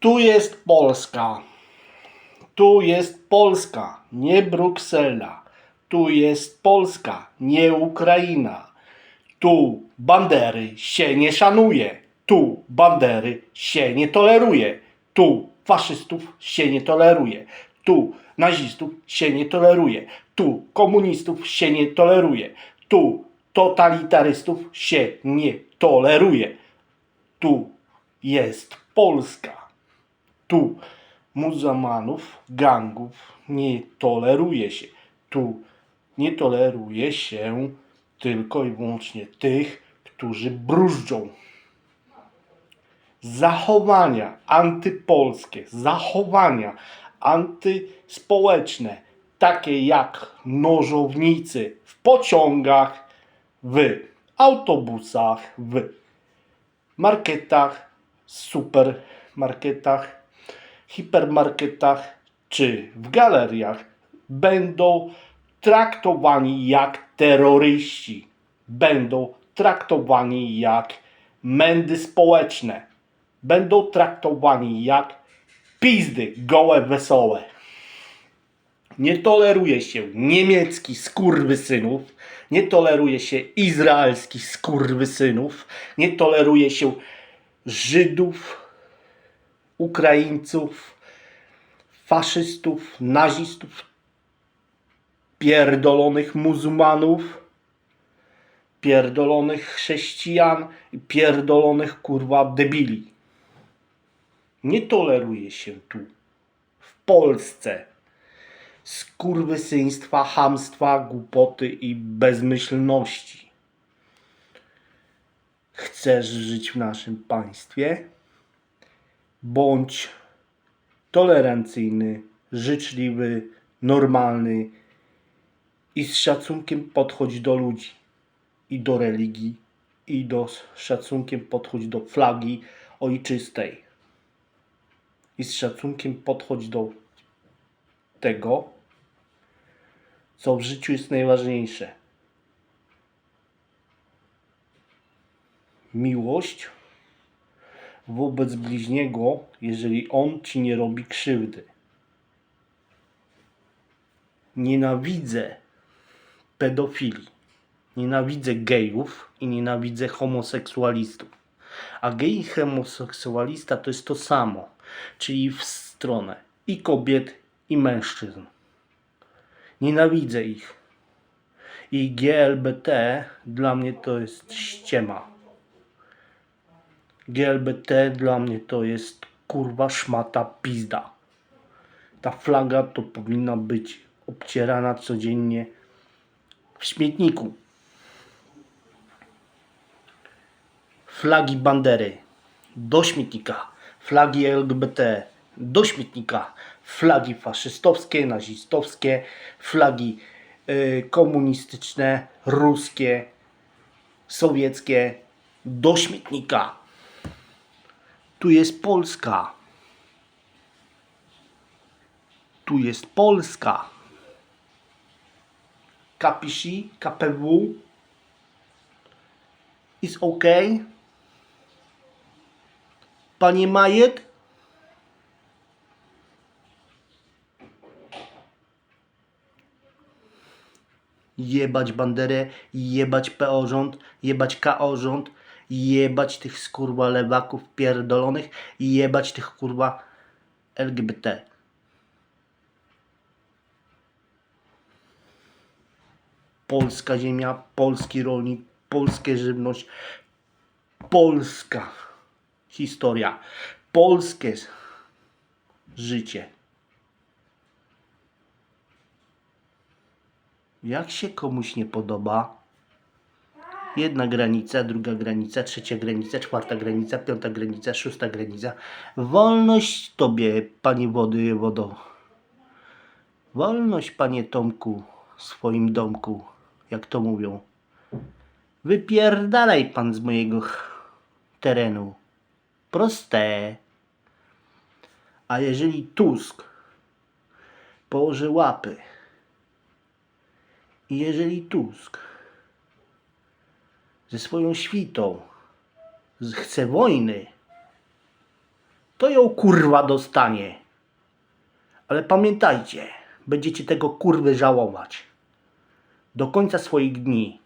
Tu jest Polska. Tu jest Polska, nie Bruksela. Tu jest Polska, nie Ukraina. Tu bandery się nie szanuje. Tu bandery się nie toleruje. Tu faszystów się nie toleruje. Tu nazistów się nie toleruje. Tu komunistów się nie toleruje. Tu totalitarystów się nie toleruje. Tu jest Polska. Tu muzułmanów, gangów nie toleruje się. Tu nie toleruje się tylko i wyłącznie tych, którzy brużdżą. Zachowania antypolskie, zachowania antyspołeczne, takie jak nożownicy w pociągach, w autobusach, w marketach, supermarketach, hipermarketach czy w galeriach będą traktowani jak terroryści. Będą traktowani jak mędy społeczne. Będą traktowani jak pizdy gołe wesołe. Nie toleruje się niemieckich skurwysynów, nie toleruje się izraelskich skurwysynów, nie toleruje się Żydów, Ukraińców, faszystów, nazistów, pierdolonych muzułmanów, pierdolonych chrześcijan i pierdolonych kurwa debili. Nie toleruje się tu, w Polsce, skurwysyństwa, hamstwa, głupoty i bezmyślności. Chcesz żyć w naszym państwie? Bądź tolerancyjny, życzliwy, normalny i z szacunkiem podchodź do ludzi i do religii i do z szacunkiem podchodź do flagi ojczystej i z szacunkiem podchodź do tego, co w życiu jest najważniejsze. Miłość wobec bliźniego, jeżeli on ci nie robi krzywdy. Nienawidzę pedofilii. Nienawidzę gejów i nienawidzę homoseksualistów. A gej i homoseksualista to jest to samo, czyli w stronę i kobiet, i mężczyzn. Nienawidzę ich. I GLBT dla mnie to jest ściema. GLBT dla mnie to jest kurwa szmata pizda. Ta flaga to powinna być obcierana codziennie w śmietniku. Flagi bandery do śmietnika. Flagi LGBT do śmietnika. Flagi faszystowskie, nazistowskie, flagi y, komunistyczne, ruskie, sowieckie do śmietnika. Tu jest Polska. Tu jest Polska. Kapishi, KPW. Is ok? Panie Majet? Jebać banderę, jebać PO rząd, jebać KO rząd, jebać tych skurwa lewaków pierdolonych i jebać tych kurwa LGBT. Polska ziemia, polski rolnik, polskie żywność, polska historia, polskie życie. Jak się komuś nie podoba, jedna granica, druga granica, trzecia granica, czwarta granica, piąta granica, szósta granica. Wolność tobie, panie wody, wodo. Wolność, panie Tomku, w swoim domku, jak to mówią. Wypierdalaj pan z mojego terenu. Proste. A jeżeli Tusk położy łapy i jeżeli Tusk ze swoją świtą chce wojny, to ją kurwa dostanie. Ale pamiętajcie, będziecie tego kurwy żałować. Do końca swoich dni.